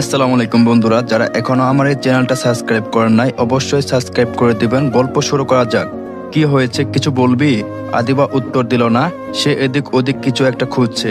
আসসালামু আলাইকুম বন্ধুরা, যারা এখনও আমার এই চ্যানেলটা সাবস্ক্রাইব করেন নাই, অবশ্যই সাবস্ক্রাইব করে দিবেন। গল্প শুরু করা যাক। কি হয়েছে, কিছু বলবি? আদিবা উত্তর দিল না, সে এদিক ওদিক কিছু একটা খুঁজছে।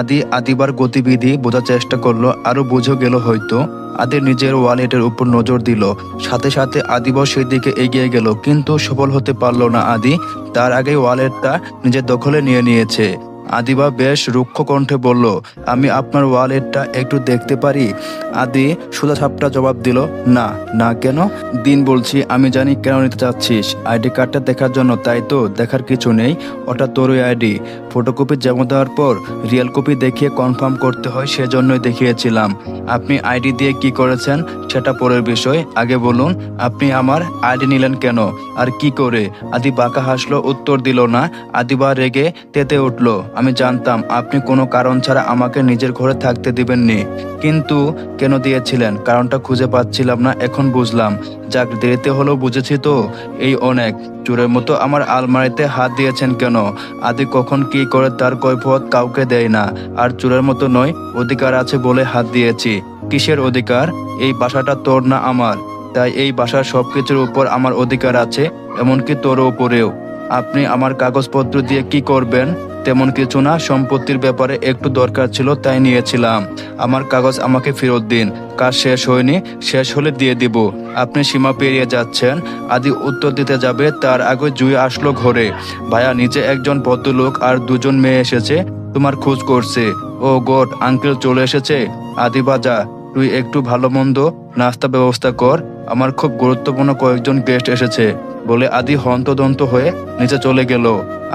আদি, আদিবার গতিবিধি বোঝার চেষ্টা করল, আরও বুঝে গেল হয়তো। আদি নিজের ওয়ালেটের উপর নজর দিল। সাথে সাথে আদিবাও সেই দিকে এগিয়ে গেল, কিন্তু সফল হতে পারল না আদি। তার আগে ওয়ালেটটা নিজের দখলে নিয়ে নিয়েছে। আদিবা বেশ রুক্ষ কণ্ঠে বলল, আমি আপনার ওয়ালেটটা একটু দেখতে পারি? আদি সুদা ছাপটা জবাব দিল, না না কেন? দিন বলছি, আমি জানি কেন নিতে চাচ্ছিস। আইডি কার্ডটা দেখার জন্য, তাই তো, দেখার কিছু নেই। ওটা তোরই আইডি। ফটোকপি জমা দেওয়ার পর রিয়েল কপি দেখিয়ে কনফার্ম করতে হয়, সেজন্যই দেখিয়েছিলাম। আপনি আইডি দিয়ে কি করেছেন, সেটা পরের বিষয়। আগে বলুন, আপনি আমার আইডি নিলেন কেন? আর কি করে? আদি বাঁকা হাসলো, উত্তর দিল না। আদিবা রেগে তেতে উঠল আমি জানতাম আপনি কোনো কারণ ছাড়া আমাকে নিজের ঘরে থাকতে দিবেননি। কিন্তু কেন দিয়েছিলেন? কারণটা খুঁজে পাচ্ছিলাম না, এখন বুঝলাম। যাক, দেরিতে হলেও বুঝেছি তো। এই অনেক। চোরের মতো আমার আলমারিতে হাত দিয়েছেন কেন? আদি কখন কি করে তার কৈফত কাউকে দেয় না? আর চোরের মতো নয়, অধিকার আছে বলে হাত দিয়েছি। কিসের অধিকার? এই বাসাটা তোর না আমার। তাই এই বাসার সবকিছুর উপর আমার অধিকার আছে, এমনকি তোর উপরেও। আপনি আমার কাগজপত্র দিয়ে কি করবেন? তেমন কিছু না, সম্পত্তির ব্যাপারে একটু দরকার ছিল তাই নিয়েছিলাম। আমার কাগজ আমাকে ফেরত দিন। কাজ শেষ হয়নি, শেষ হলে দিয়ে দিব। আপনি সীমা পেরিয়ে যাচ্ছেন। আদি উত্তর দিতে যাবে, তার আগে জুই আসলো ঘরে। ভাইয়া নিচে একজন ভদ্রলোক আর দুজন মেয়ে এসেছে, তোমার খোঁজ করছে। ও গড, আঙ্কেল চলে এসেছে? আদি বাজা, তুই একটু ভালো মন্দ নাস্তা ব্যবস্থা কর। আমার খুব গুরুত্বপূর্ণ কয়েকজন গেস্ট এসেছে। বলে আদি হন্তদন্ত হয়ে নিচে চলে গেল।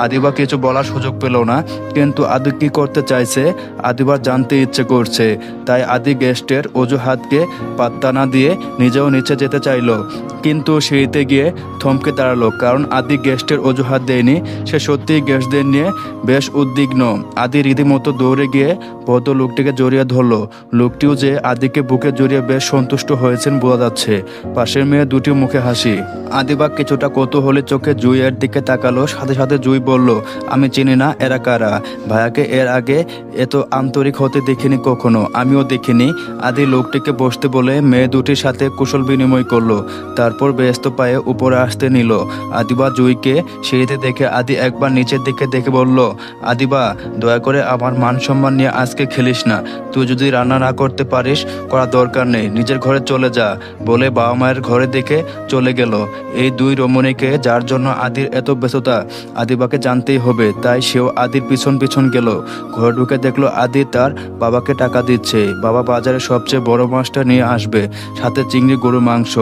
আদিবা কিছু বলার সুযোগ পেল না, কিন্তু আদি কি করতে চাইছে, আদিবার জানতে ইচ্ছে করছে। তাই আদি গেস্টের অজুহাতকে পাত্তা না দিয়ে নিজেও নিচে যেতে চাইলো। কিন্তু সিঁড়িতে গিয়ে থমকে দাঁড়াল, কারণ আদি গেস্টের অজুহাত দেয়নি। সে সত্যিই গেস্টদের নিয়ে বেশ উদ্বিগ্ন। আদি রীতিমতো দৌড়ে গিয়ে ভদ্র লোকটিকে জড়িয়ে ধরলো। লোকটিও যে আদিকে বুকে জড়িয়ে বেশ সন্তুষ্ট হয়েছেন বোঝা যাচ্ছে। পাশের মেয়ে দুটি মুখে হাসি। আদিবা কিছুটা কৌতূহলী চোখে জুইয়ের দিকে তাকালো, সাথে সাথে জুই বলল, আমি চিনি না এরা কারা। ভাইয়াকে এর আগে এত আন্তরিক হতে দেখিনি কখনো, আমিও দেখিনি। আদি লোকটিকে বসতে বলে মেয়ে দুটির সাথে কুশল বিনিময় করল, তারপর ব্যস্ত পায়ে উপরে আসতে নিল। আদিবা জুইকে সিঁড়িতে দেখে আদি একবার নিচের দিকে দেখে বলল, আদিবা, দয়া করে আমার মান সম্মান নিয়ে আজকে খেলিস না। তুই যদি রান্না না করতে পারিস করা দরকার নেই। নিজের ঘরে চলে যা। বলে বাবা মায়ের ঘরে দেখে চলে গেল। এই দুই রমণীকে যার জন্য আদির এত ব্যস্ততা, আদিবাকে জানতেই হবে। তাই সেও আদির পিছন পিছন গেল। ঘরে ঢুকে দেখল আদি তার বাবাকে টাকা দিচ্ছে। বাবা বাজারে সবচেয়ে বড় মাছটা নিয়ে আসবে, সাথে চিংড়ি গরু মাংস।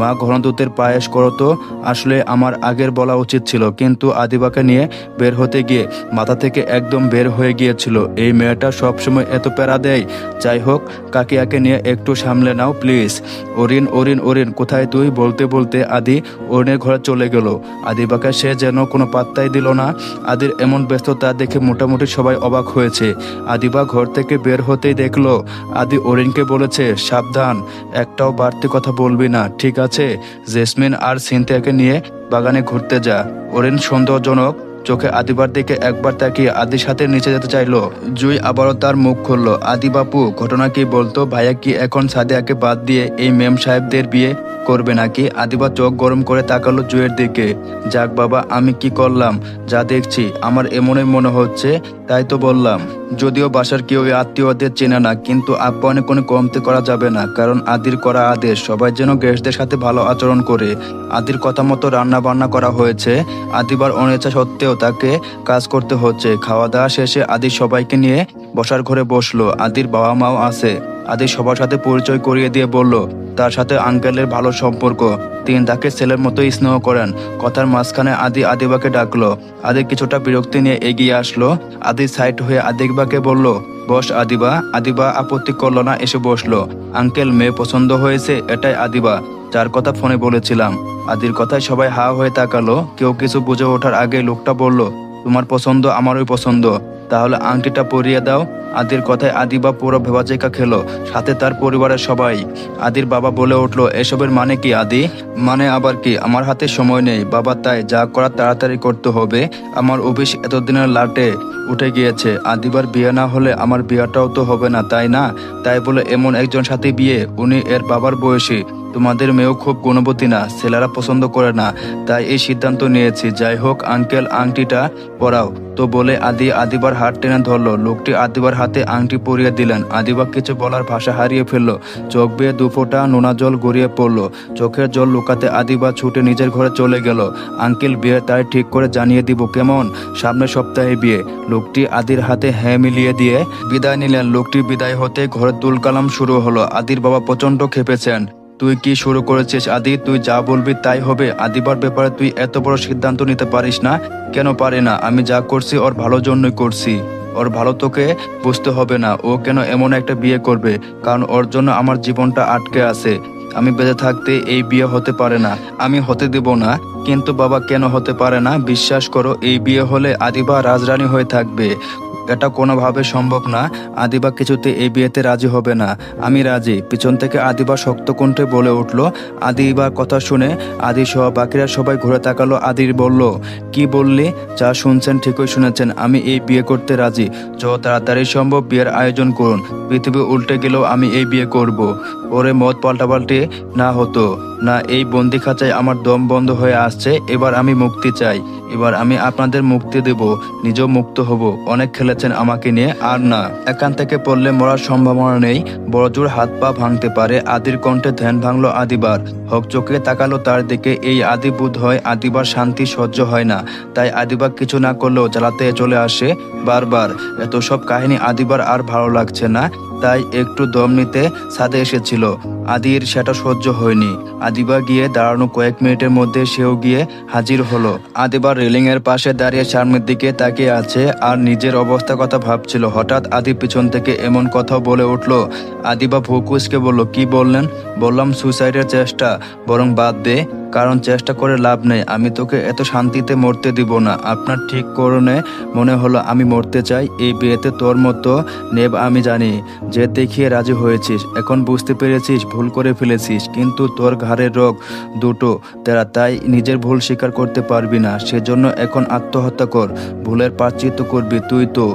মা ঘনদূতের পায়েস করতো আসলে আমার আগের বলা উচিত ছিল, কিন্তু আদিবাকে নিয়ে বের হতে গিয়ে মাথা থেকে একদম বের হয়ে গিয়েছিল। এই মেয়েটা সবসময় এত প্যারা দেয়। যাই হোক, কাকিয়াকে নিয়ে একটু সামলে নাও, প্লিজ। অরিন অরিন অরিন, কোথায় তুই? বলতে বলতে আদি অরিনের ঘরে চলে গেল। আদিবাকে সে যেন কোনো পাত্তাই দিল না। আদির এমন ব্যস্ততা দেখে মোটামুটি সবাই অবাক হয়েছে। আদিবা ঘর থেকে বের হতেই দেখল, আদি অরিনকে বলেছে, সাবধান, একটাও বাড়তি কথা বলবি না, ঠিক আছে? জেসমিন আর সিনথিয়াকে নিয়ে বাগানে ঘুরতে যা। অরিন সন্দেহজনক চোখে আদিবার দিকে একবার তাকিয়ে আদির সাথে নিচে যেতে চাইলো। জুই আবারও তার মুখ খুললো। আদি বাপু, ঘটনা কি বলতো? ভাইয়া কি এখন সাদিয়াকে বাদ দিয়ে এই মেম সাহেবদের বিয়ে করবে নাকি? আদিবা চোখ গরম করে তাকালো জুয়ের দিকে। যাক বাবা, আমি কি করলাম? যা দেখছি, আমার এমনই মনে হচ্ছে, তাই তো বললাম। যদিও বাসার কেউ আত্মীয়দের চেনে না, কিন্তু আপ্যায়নে কোনো কমতে করা যাবে না, কারণ আদির করা আদেশ, সবাই যেন গেস্টদের সাথে ভালো আচরণ করে। আদির কথা মতো রান্না বান্না করা হয়েছে। আদিবার অনিচ্ছা সত্ত্বেও তাকে কাজ করতে হচ্ছে। খাওয়া দাওয়া শেষে আদি সবাইকে নিয়ে বসার ঘরে বসল। আদির বাবা মাও আছে। আদি সবার সাথে পরিচয় করিয়ে দিয়ে বলল তার সাথে আঙ্কেলের ভালো সম্পর্ক। তিনি তাকে ছেলের মতো স্নেহ করেন। কথার মাঝখানে আদি আদিবাকে ডাকলো। আদি কিছুটা বিরক্তি নিয়ে এগিয়ে আসলো। আদি সাইড হয়ে আদিবাকে বলল, বস আদিবা আদিবা আপত্তি করল না, এসে বসল। আঙ্কেল, মেয়ে পছন্দ হয়েছে, এটাই আদিবা। যার কথা ফোনে বলেছিলাম। আদির কথায় সবাই হা হয়ে তাকালো। কেউ কিছু বুঝে ওঠার আগে লোকটা বলল, তোমার পছন্দ আমারই পছন্দ। তাহলে আংটিটা পরিয়ে দাও। আদির কথায় আদি বা পুরো ভেবাচেকা খেলো, সাথে তার পরিবারের সবাই। আদির বাবা বলে উঠল, এসবের মানে কি আদি? মানে আবার কি? আমার হাতে সময় নেই। বাবা তাই যা করার তাড়াতাড়ি করতে হবে। আমার অফিস এতদিনের লাটে উঠে গিয়েছে। আদিবার বিয়ে না হলে আমার বিয়েটাও তো হবে না, তাই না? তাই বলে এমন একজন সাথে বিয়ে, উনি এর বাবার বয়সী। তোমাদের মেয়েও খুব গুণবতী না, ছেলেরা পছন্দ করে না, তাই এই সিদ্ধান্ত নিয়েছি। যাই হোক আঙ্কেল, আংটিটা পরাও। তো বলে আদি আদিবার হাত টেনে ধরলো। লোকটি আদিবার হাতে আংটি পরিয়ে দিলেন। আদিবা কিছু বলার ভাষা হারিয়ে ফেলল। চোখ বেয়ে দুফোঁটা নোনা জল গড়িয়ে পড়ল। চোখের জল লুকাতে আদিবা ছুটে নিজের ঘরে চলে গেল। আঙ্কেল বিয়ে তাই ঠিক করে জানিয়ে দিব কেমন? সামনের সপ্তাহে বিয়ে। লোকটি আদির হাতে হ্যাঁ মিলিয়ে দিয়ে বিদায় নিলেন। লোকটি বিদায় হতে ঘরে তুলকালাম শুরু হলো। আদির বাবা প্রচণ্ড খেপেছেন তুই কি শুরু করেছিস আদি? তুই যা বলবি তাই হবে। আদিবার ব্যাপারে তুই এত বড় সিদ্ধান্ত নিতে পারিস না। কেন পারে না? আমি যা করছি ওর ভালোর জন্যই করছি। ওর ভালো তোকে বুঝতে হবে না। ও কেন এমন একটা বিয়ে করবে? কারণ ওর জন্য আমার জীবনটা আটকে আছে। আমি বেঁচে থাকতে এই বিয়ে হতে পারে না। আমি হতে দেব না। কিন্তু বাবা কেন হতে পারে না? বিশ্বাস করো, এই বিয়ে হলে আদিবা রাজরানী হয়ে থাকবে। এটা কোনোভাবে সম্ভব না। আদিবা কিছুতে এই বিয়েতে রাজি হবে না। আমি রাজি। পিছন থেকে আদিবা শক্ত কণ্ঠে বলে উঠল আদিবার কথা শুনে আদি সহ বাকিরা সবাই ঘুরে তাকালো। আদির বলল, কি বললি? যা শুনছেন ঠিকই শুনেছেন। আমি এই বিয়ে করতে রাজি। যত তাড়াতাড়ি সম্ভব বিয়ের আয়োজন করুন। পৃথিবী উল্টে গেলেও আমি এই বিয়ে করব। ওরে মত পাল্টাপাল্টি না হতো। না, এই বন্দি খাঁচায় আমার দম বন্ধ হয়ে আসছে। এবার আমি মুক্তি চাই। এবার আমি আপনাদের মুক্তি দেব, নিজেও মুক্ত হব। অনেক খেলেছেন আমাকে নিয়ে, আর না, এখান থেকে পড়লে মরার সম্ভাবনা নেই বড়জোর হাত পা ভাঙতে পারে, আদির কণ্ঠে ধ্যান ভাঙলো আদিবার। হক চোখে তাকালো তার দিকে, এই আদি বোধ হয় আদিবার শান্তি সহ্য হয় না। তাই আদিবার কিছু না করলেও জ্বালাতে চলে আসে বারবার। এত সব কাহিনী আদিবার আর ভালো লাগছে না। তাই একটু দম নিতে ছাদে এসেছিল। আদির সেটা সহ্য হয়নি। আদিবা গিয়ে দাঁড়ানো কয়েক মিনিটের মধ্যে সেও গিয়ে হাজির হলো। আদিবার রেলিং এর পাশে দাঁড়িয়ে সামনের দিকে তাকিয়ে আছে আর নিজের অবস্থা কথা ভাবছিল। হঠাৎ আদি পিছন থেকে এমন কথা বলে উঠল, আদিবা ভুকুসকে বলল, কি বললেন? বললাম সুসাইডের চেষ্টা, বরং বাদ দে। কারণ চেষ্টা করে লাভ নেই। আমি তোকে এত শান্তিতে মরতে দিব না। আপনার ঠিক করণে মনে হলো আমি মরতে চাই। এই বিয়েতে তোর মতো নেব আমি জানি, যে দেখিয়ে রাজি হয়েছিস। এখন বুঝতে পেরেছিস, ভুল করে ফেলেছিস। কিন্তু তোর ঘাড়ের রোগ দুটো তারা, তাই নিজের ভুল স্বীকার করতে পারবি না। সেজন্য এখন আত্মহত্যা কর। ভুলের প্রাচিত্য করবি তুই তো।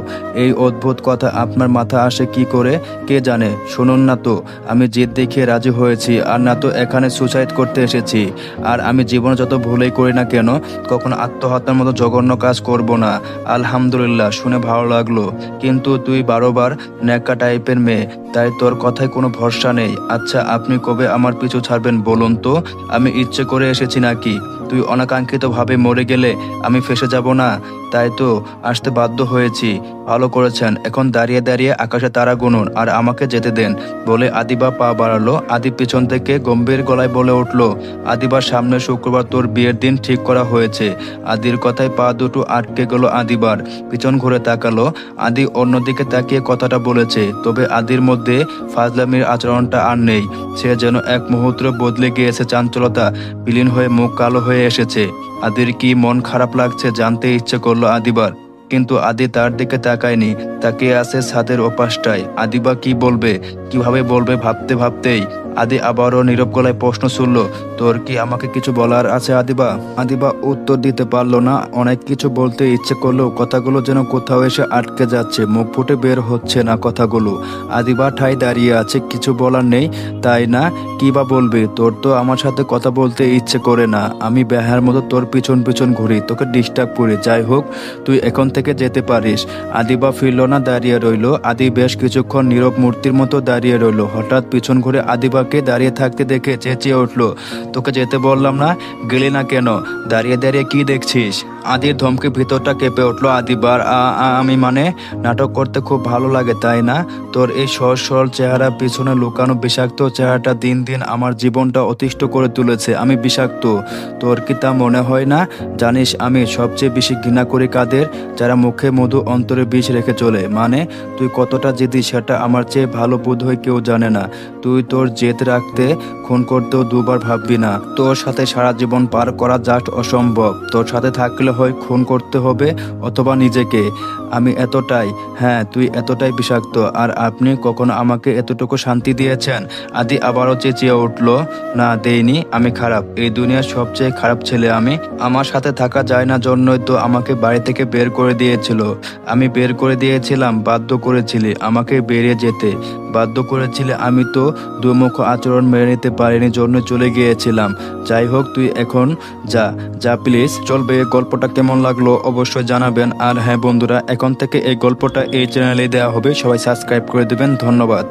এই অদ্ভুত কথা আপনার মাথা আসে কি করে? কে জানে? শুনুন না তো। আমি জেদ দেখিয়ে রাজি হয়েছি, আর না তো এখানে সুসাইড করতে এসেছি। আর আমি জীবনে যত ভুলেই করি না কেন, কখনো আত্মহত্যার মতো জঘন্য কাজ করব না। আলহামদুলিল্লাহ, শুনে ভালো লাগল। কিন্তু তুই বারোবার ন্যাকা টাইপের মেয়ে। তাই তোর কথায় কোনো ভরসা নেই। আচ্ছা আপনি কবে আমার পিছু ছাড়বেন বলুন তো? আমি ইচ্ছে করে এসেছি নাকি? তুই অনাকাঙ্ক্ষিতভাবে মরে গেলে আমি ফেসে যাব না? তাই তো আসতে বাধ্য হয়েছি। ভালো করেছেন। এখন দাঁড়িয়ে দাঁড়িয়ে আকাশে তারা গুনুন আর আমাকে যেতে দেন বলে আদিবা পা বাড়ালো। আদি পিছন থেকে গম্ভীর গলায় বলে উঠল, আদিবার সামনে শুক্রবার তোর বিয়ের দিন ঠিক করা হয়েছে। আদির কথায় পা দুটো আটকে গেল আদিবার। পিছন ঘুরে তাকালো। আদি অন্যদিকে তাকিয়ে কথাটা বলেছে, তবে আদির মধ্যে ফাজলামির আচরণটা আর নেই। সে যেন এক মুহূর্ত বদলে গিয়েছে চাঞ্চলতা, বিলীন হয়ে মুখ কালো হয়ে এসেছে। আদির কি মন খারাপ লাগছে জানতে ইচ্ছে করল আদিবার। কিন্তু আদি তার দিকে তাকায়নি তাকে আছে ছাদের ওপাশটায়। আদিবা কি বলবে, কীভাবে বলবে ভাবতে ভাবতেই আদি আবারও নীরব গলায় প্রশ্ন শুনল তোর কি আমাকে কিছু বলার আছে আদিবা? আদিবা উত্তর দিতে পারল না, অনেক কিছু বলতে ইচ্ছে করলেও কথাগুলো যেন কোথাও এসে আটকে যাচ্ছে, মুখ ফুটে বের হচ্ছে না কথাগুলো। আদিবা ঠাই দাঁড়িয়ে আছে, কিছু বলার নেই, তাই না? কি বা বলবে? তোর তো আমার সাথে কথা বলতে ইচ্ছে করে না। আমি ব্যাহার মতো তোর পিছন পিছন ঘুরি, তোকে ডিস্টার্ব করি। যাই হোক, তুই এখন থেকে যেতে পারিস। আদিবা ফিরল না, দাঁড়িয়ে রইল। আদি বেশ কিছুক্ষণ নীরব মূর্তির মতো দাঁড়িয়ে রইল। হঠাৎ পিছন ঘুরে আদিবাকে দাঁড়িয়ে থাকতে দেখে চেঁচিয়ে উঠল। তোকে যেতে বললাম না? গেলি না কেন? দাঁড়িয়ে দাঁড়িয়ে কি দেখছিস? আদির ধমকে ভিতরটা কেঁপে উঠল। আদিবার আমি মানে? নাটক করতে খুব ভালো লাগে, তাই না? তোর এই সহজ, সরল চেহারা পিছনে লুকানো বিষাক্ত চেহারাটা দিন দিন আমার জীবনটা অতিষ্ঠ করে তুলেছে। আমি বিষাক্ত। তোর কি তা মনে হয় না? জানিস, আমি সবচেয়ে বেশি ঘৃণা করি কাদের? যারা মুখে মধু অন্তরে বিষ রেখে চলে। মানে? তুই কতটা জেদি, সেটা আমার চেয়ে ভালো বোধ হয় কেউ জানে না। তুই তোর জেদ জেদ রাখতে খুন করতেও দুবার ভাববি না। তোর সাথে সারা জীবন পার করা জাস্ট অসম্ভব। তোর সাথে থাকলে হয় খুন করতে হবে অথবা নিজেকে। আমি এতটাই হ্যাঁ তুই এতটাই বিষাক্ত। আর আপনি কখনো আমাকে এতটুকু শান্তি দিয়েছেন? আদি আবারও চেঁচিয়ে উঠল, না, দেইনি, আমি খারাপ। এই দুনিয়ার সবচেয়ে খারাপ ছেলে আমি। আমার সাথে থাকা যায় না জন্যই তো আমাকে বাড়ি থেকে বের করে দিয়েছিল। আমি বের করে দিয়েছিলাম, বাধ্য করেছিলি আমাকে বেরিয়ে যেতে। বাধ্য করেছিলে, আমি তো দুমুখ আচরণ মেনে নিতে পারিনি, জন্য চলে গিয়েছিলাম। যাই হোক, তুই এখন যা যা প্লিজ চলবে গল্পটা কেমন লাগল অবশ্যই জানাবেন। আর হ্যাঁ বন্ধুরা, এখন থেকে এই গল্পটা এই চ্যানেলে দেওয়া হবে। সবাই সাবস্ক্রাইব করে দেবেন। ধন্যবাদ।